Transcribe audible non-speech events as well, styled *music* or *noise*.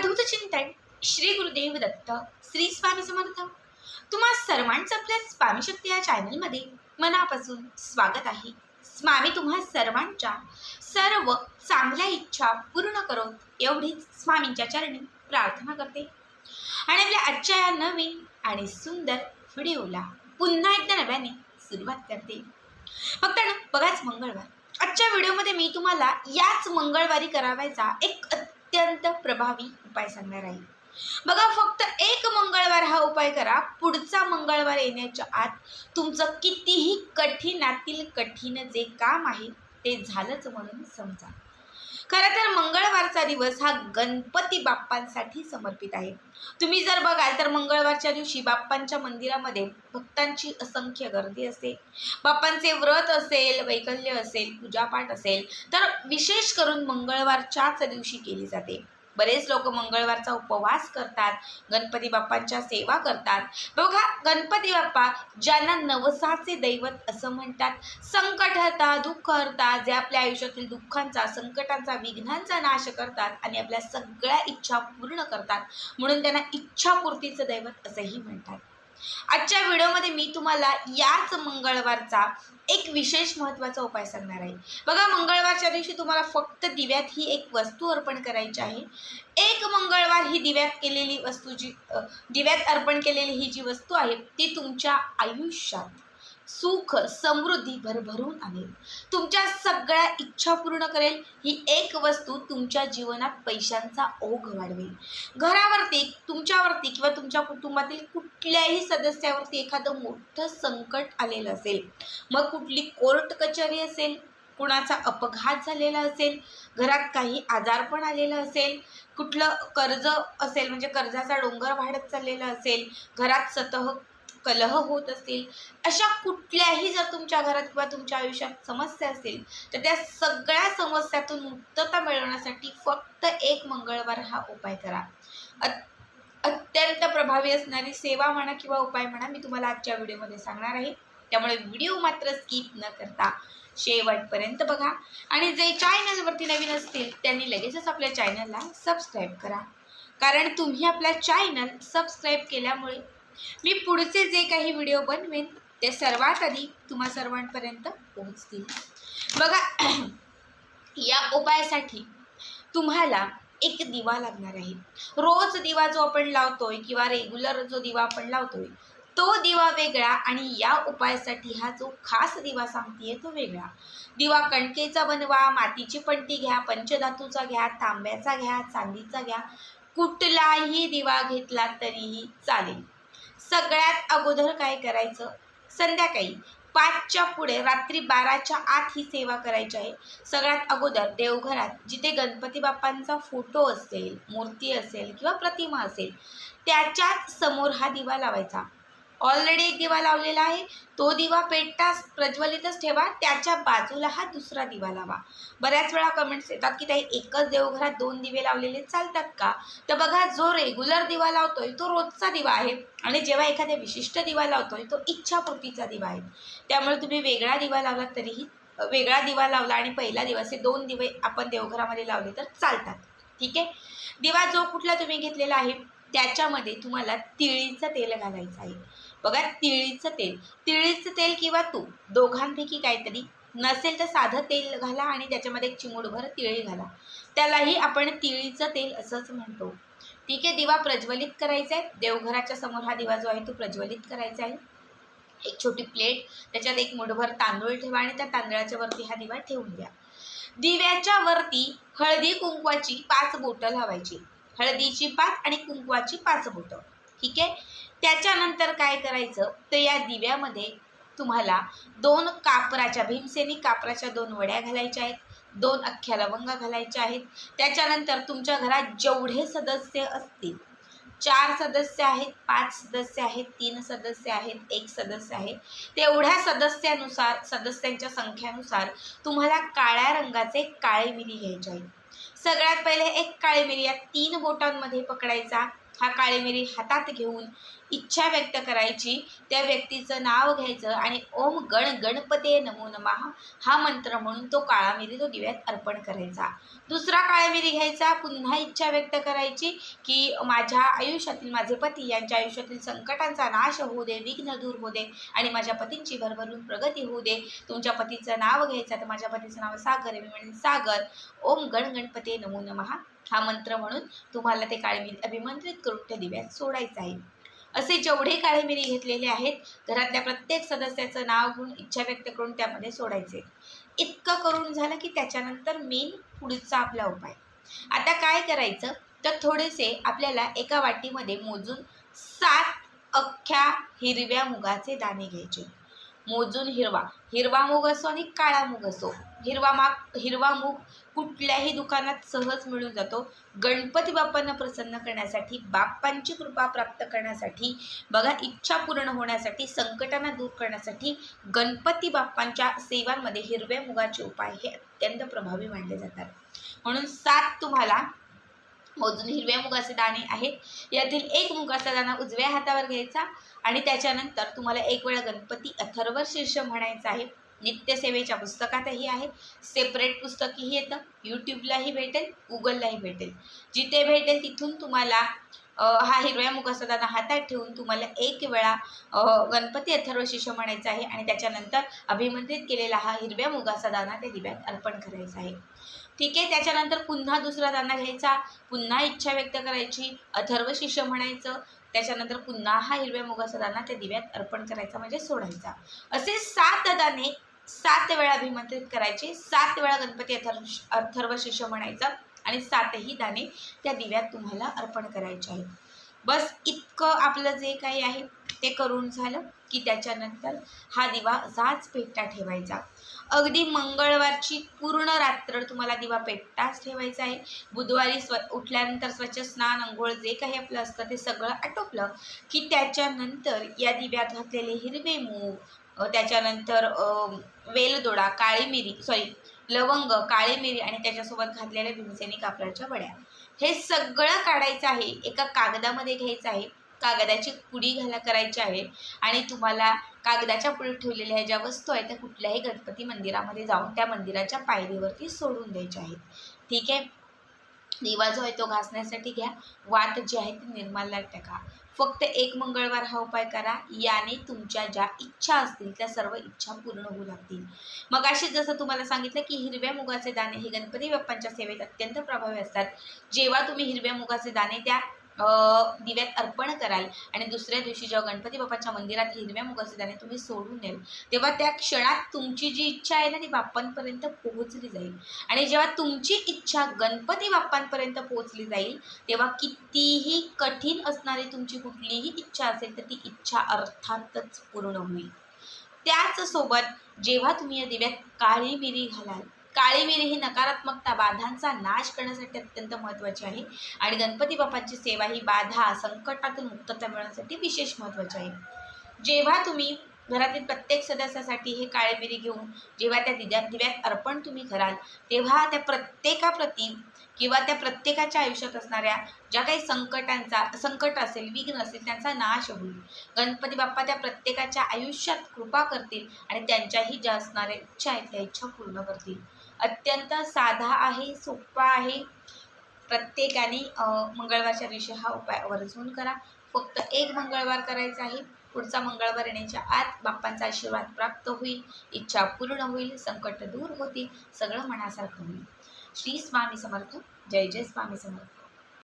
अवधूत चिंतन श्री गुरुदेव दत्त श्री स्वामी समर्थ. तुम्हा सर्वांचं आपल्या स्वामी शक्ती या चॅनलमध्ये मनापासून स्वागत आहे. स्वामी तुम्हा सर्वांच्या सर्व चांगल्या इच्छा पूर्ण करून एवढीच स्वामींच्या चरणी प्रार्थना करते. आणि आपल्या आजच्या या नवीन आणि सुंदर व्हिडिओला पुन्हा एकदा नव्याने सुरुवात करते. फक्त बघाच मंगळवार. आजच्या व्हिडिओमध्ये मी तुम्हाला याच मंगळवारी करावायचा एक अत्यंत प्रभावी उपाय सांगणार आहे. बघा फक्त एक मंगळवार हा उपाय करा. पुढचा मंगळवार येण्याच्या आत तुमचं कितीही कठीणातील कठीण जे काम आहे ते झालंच म्हणून समजा. खरं तर मंगळवारचा दिवस हा गणपती बाप्पांसाठी समर्पित आहे. तुम्ही जर बघाल तर मंगळवारच्या दिवशी बाप्पांच्या मंदिरामध्ये भक्तांची असंख्य गर्दी असते. बाप्पांचे व्रत असेल वैकल्य असेल पूजापाठ असेल तर विशेष करून मंगळवारच्याच दिवशी केली जाते. बरेच लोक मंगळवारचा उपवास करतात गणपती बाप्पांच्या सेवा करतात. बघा गणपती बाप्पा ज्यांना नवसाचे दैवत असं म्हणतात संकट हरता दुःख हरता जे आपल्या आयुष्यातील दुःखांचा संकटांचा विघ्नांचा नाश करतात आणि आपल्या सगळ्या इच्छा पूर्ण करतात. म्हणून त्यांना इच्छापूर्तीचं दैवत असंही म्हणतात. आजच्या व्हिडिओमध्ये मी तुम्हाला याच मंगळवारचा एक विशेष महत्त्वाचा उपाय सांगणार आहे. बघा मंगळवारच्या दिवशी तुम्हाला फक्त दिव्यात ही एक वस्तू अर्पण करायची आहे. एक मंगळवार ही दिव्यात केलेली वस्तू जी दिव्यात अर्पण केलेली ही जी वस्तू आहे ती तुमच्या आयुष्यात सुख समृद्धी भरभरून आणेल. तुमच्या सगळ्या इच्छा पूर्ण करेल. ही एक वस्तू तुमच्या जीवनात पैशांचा ओघ वाढवेल. घरावरती तुमच्यावरती किंवा तुमच्या कुटुंबातील कुठल्याही सदस्यावरती एखादं मोठं संकट आलेलं असेल. मग कुठली कोर्ट कचेरी असेल कुणाचा अपघात झालेला असेल घरात काही आजारपण आलेलं असेल कुठलं कर्ज असेल म्हणजे कर्जाचा डोंगर वाढत चाललेला असेल घरात सतह कलह होत असतील अशा कुठल्याही जर तुमच्या घरात किंवा तुमच्या आयुष्यात समस्या असतील तर त्या सगळ्या समस्यातून मुक्तता मिळवण्यासाठी फक्त एक मंगळवार हा उपाय करा. अत- अत्यंत प्रभावी असणारी सेवा म्हणा किंवा उपाय म्हणा मी तुम्हाला आजच्या व्हिडिओमध्ये सांगणार आहे. त्यामुळे व्हिडिओ मात्र स्किप न करता शेवटपर्यंत बघा. आणि जे चॅनलवरती नवीन असतील त्यांनी लगेचच आपल्या चॅनलला सबस्क्राईब करा. कारण तुम्ही आपल्या चॅनल सबस्क्राईब केल्यामुळे मी पुढचे जे काही व्हिडिओ बनवेन ते सर्वात आधी तुम्हा सर्वांपर्यंत पोहोचतील. बघा *clears throat* या उपायासाठी तुम्हाला एक दिवा लागणार आहे. रोज दिवा जो आपण लावतोय किंवा रेग्युलर जो दिवा आपण लावतोय तो दिवा वेगळा आणि या उपायासाठी हा जो खास दिवा सांगतेय तो वेगळा. दिवा कणकेचा बनवा मातीची पट्टी घ्या पंचधातूचा घ्या तांब्याचा घ्या चांदीचा घ्या. कुठलाही दिवा घेतला तरीही चालेल. सगळ्यात अगोदर काय करायचं? संध्याकाळी पाचच्या पुढे रात्री बाराच्या आत ही सेवा करायची आहे. सगळ्यात अगोदर देवघरात जिथे गणपती बाप्पांचा फोटो असेल मूर्ती असेल किंवा प्रतिमा असेल त्याच्याच समोर हा दिवा लावायचा. ऑलरेडी एक दिवा लावलेला आहे. तो दिवा पेटताच प्रज्वलितच ठेवा. त्याच्या बाजूला हा दुसरा दिवा लावा. बऱ्याच वेळा कमेंट्स येतात की ताई एकच देवघरात दोन दिवे लावलेले चालतात का? तर बघा जो रेग्युलर दिवा लावतोय तो रोजचा दिवा आहे. आणि जेव्हा एखाद्या विशिष्ट दिवा लावतोय तो इच्छापूर्तीचा दिवा आहे. त्यामुळे तुम्ही वेगळा दिवा लावला तरीही वेगळा दिवा लावला आणि पहिला दिवा असे दोन दिवे आपण देवघरामध्ये लावले तर चालतात. ठीक आहे? दिवा जो कुठला तुम्ही घेतलेला आहे त्याच्यामध्ये तुम्हाला तिळीचं तेल घालायचं आहे. बघा तिळीचं तेल. तिळीचं तेल किंवा तूप दोघांपैकी काहीतरी. नसेल तर साधं तेल घाला आणि त्याच्यामध्ये एक चिमूटभर तिळी घाला. त्यालाही आपण तिळीचं तेल असंच म्हणतो. ठीक आहे दिवा प्रज्वलित करायचा आहे. देवघराच्या समोर हा दिवा जो आहे तो प्रज्वलित करायचा आहे. एक छोटी प्लेट त्याच्यात एक मुठभर तांदूळ ठेवा आणि त्या तांदळाच्या वरती हा दिवा ठेवून द्या. दिव्याच्या वरती हळदी कुंकवाची पाच बोटं लावायची. हळदीची पाच आणि कुंकवाची पाच बोटं. ठीक आहे? त्याच्यानंतर काय करायचं? तर या दिव्यामध्ये तुम्हाला दोन कापराच्या भीमसेनी कापराच्या दोन वड्या घालायच्या आहेत दोन अख्ख्या लवंगा घालायच्या आहेत. त्याच्यानंतर तुमच्या घरात जेवढे सदस्य असतील चार सदस्य आहेत पाच सदस्य आहेत तीन सदस्य आहेत एक सदस्य आहे तेवढ्या सदस्यानुसार सदस्यांच्या संख्येनुसार तुम्हाला काळ्या रंगाचे काळे मिरी घ्यायचे आहेत. सगळ्यात पहिले एक काळे मिरी या तीन बोटांमध्ये पकडायचा. हा काळी मिरी हातात घेऊन इच्छा व्यक्त करायची. त्या व्यक्तीचं नाव घ्यायचं आणि ओम गण गणपते नमो नमः हा मंत्र म्हणून तो काळा मिरी तो दिव्यात अर्पण करायचा. दुसरा काळा मिरी घ्यायचा पुन्हा इच्छा व्यक्त करायची की माझ्या आयुष्यातील माझे पती यांच्या आयुष्यातील संकटांचा नाश होऊ दे विघ्न दूर होऊ दे आणि माझ्या पतींची भरभरून प्रगती होऊ दे. तुमच्या पतीचं नाव घ्यायचं तर माझ्या पतीचं नाव सागर आहे. मी म्हणेन सागर. ओम गण गणपते नमो नमः. हा मंत्र म्हणून तुम्हाला ते काळेमिरी अभिमंत्रित करून त्या दिव्यात सोडायचं आहे. असे जेवढे काळे मिरी घेतलेले आहेत घरातल्या प्रत्येक सदस्याचं नाव घेऊन इच्छा व्यक्त करून त्यामध्ये सोडायचे. इतकं करून झालं की त्याच्यानंतर मेन पुढचा आपला उपाय. आता काय करायचं? तर थोडेसे आपल्याला एका वाटीमध्ये मोजून सात अख्ख्या हिरव्या मुगाचे दाणे घ्यायचे. मोजून हिरवा. हिरवा मूग असो आणि काळा मूग असो. हिरवा माग हिरवा मूग कुठल्याही दुकानात सहज मिळून जातो. गणपती बाप्पांना प्रसन्न करण्यासाठी बाप्पांची कृपा प्राप्त करण्यासाठी बघा इच्छा पूर्ण होण्यासाठी संकटांना दूर करण्यासाठी गणपती बाप्पांच्या सेवांमध्ये हिरव्या मुगाचे उपाय हे अत्यंत प्रभावी मानले जातात. म्हणून सात तुम्हाला मोजून हिरव्या मुगाचे दाणे आहेत. यातील एक मुगाचा दाणा उजव्या हातावर घ्यायचा आणि त्याच्यानंतर तुम्हाला एक वेळा गणपती अथर्व शीर्ष म्हणायचं आहे. नित्यसेवेच्या पुस्तकातही आहे. सेपरेट पुस्तकही येतं. यूट्यूबलाही भेटेल गुगललाही भेटेल. जिथे भेटेल तिथून तुम्हाला हा हिरव्या मुगाचा दाणा हातात ठेवून तुम्हाला एक वेळा गणपती अथर्व शिष्य म्हणायचं आहे. आणि त्याच्यानंतर अभिमंत्रित केलेला हा हिरव्या मुगाचा दाणा त्या दिव्यात अर्पण करायचा आहे. ठीक आहे त्याच्यानंतर पुन्हा दुसरा दाना घ्यायचा पुन्हा इच्छा व्यक्त करायची अथर्व शिष्य म्हणायचं त्याच्यानंतर पुन्हा हा हिरव्या मुगाचा दाना त्या दिव्यात अर्पण करायचा म्हणजे सोडायचा. असे सात दाणे सात वेळा अभिमंत्रित करायचे सात वेळा गणपती अथर्व अथर्व शिष्य म्हणायचं आणि सातही दाणे त्या दिव्यात तुम्हाला अर्पण करायचे आहेत. बस इतकं आपलं जे काही आहे. ते करून झालं की त्याच्यानंतर हा दिवा असाच पेटता ठेवायचा. अगदी मंगळवारची पूर्ण रात्र तुम्हाला दिवा पेटताच ठेवायचा आहे. बुधवारी स्व उठल्यानंतर स्वच्छ स्नान अंघोळ जे काही आपलं असतं ते सगळं आटोपलं की त्याच्यानंतर या दिव्यात घातलेले हिरवे मूग त्याच्यानंतर वेलदोडा काळी मिरी सॉरी लवंग काळी मिरी आणि त्याच्यासोबत घातलेल्या भीमसेनी कापडाच्या वड्या. हे सगळं काढायचं आहे एका कागदामध्ये घ्यायचं आहे. कागदाची पुडी घाला करायची आहे. आणि तुम्हाला कागदाच्या पुढे ठेवलेल्या ह्या ज्या वस्तू आहेत त्या कुठल्याही गणपती मंदिरामध्ये जाऊन त्या मंदिराच्या पायरीवरती सोडून द्यायच्या आहेत. ठीक आहे? दिवा जो आहे तो घासण्यासाठी घ्या. वात जी आहे ती निर्माल्यात टाका. फक्त एक मंगळवार हा उपाय करा. याने तुमच्या ज्या इच्छा असतील त्या सर्व इच्छा पूर्ण होऊ लागतील. मग अशी जसं तुम्हाला सांगितलं की हिरव्या मुगाचे दाणे हे गणपती बाप्पांच्या सेवेत अत्यंत प्रभावी असतात. जेव्हा तुम्ही हिरव्या मुगाचे दाणे त्या दिव्यात अर्पण कराल आणि दुसऱ्या दिवशी जेव्हा गणपती बाप्पाच्या मंदिरात हिरव्या मुगाचे तुम्ही सोडून द्याल. तेव्हा त्या क्षणात तुमची जी इच्छा आहे ना ती बाप्पांपर्यंत पोहोचली जाईल. आणि जेव्हा तुमची इच्छा गणपती बाप्पांपर्यंत पोहोचली जाईल तेव्हा कितीही कठीण असणारी तुमची कुठलीही इच्छा असेल तर ती इच्छा अर्थातच पूर्ण होईल. त्याच सोबत जेव्हा तुम्ही या दिव्यात काळी मिरी घालाल काळी मिरी ही नकारात्मकता बाधांचा नाश करण्यासाठी अत्यंत महत्त्वाची आहे. आणि गणपती बाप्पांची सेवा ही बाधा संकटातून मुक्तता मिळवण्यासाठी विशेष महत्त्वाची आहे. जेव्हा तुम्ही घरातील प्रत्येक सदस्यासाठी हे काळे मिरी घेऊन जेव्हा त्या दिव्या दिव्यात अर्पण तुम्ही कराल तेव्हा त्या प्रत्येकाप्रती किंवा त्या प्रत्येकाच्या आयुष्यात असणाऱ्या ज्या काही संकटांचा संकट असेल विघ्न असेल त्यांचा नाश होईल. गणपती बाप्पा त्या प्रत्येकाच्या आयुष्यात कृपा करतील आणि त्यांच्याही ज्या असणाऱ्या इच्छा आहेत त्या इच्छा पूर्ण करतील. अत्यंत साधा आहे सोपा आहे. प्रत्येकाने मंगळवारच्या दिवशी हा उपाय आवर्जून करा. फक्त एक मंगळवार करायचा आहे. पुढचा मंगळवार येण्याच्या आत बाप्पांचा आशीर्वाद प्राप्त होईल. इच्छा पूर्ण होईल. संकट दूर होतील. सगळं मनासारखं होईल. श्री स्वामी समर्थ. जय जय स्वामी समर्थ.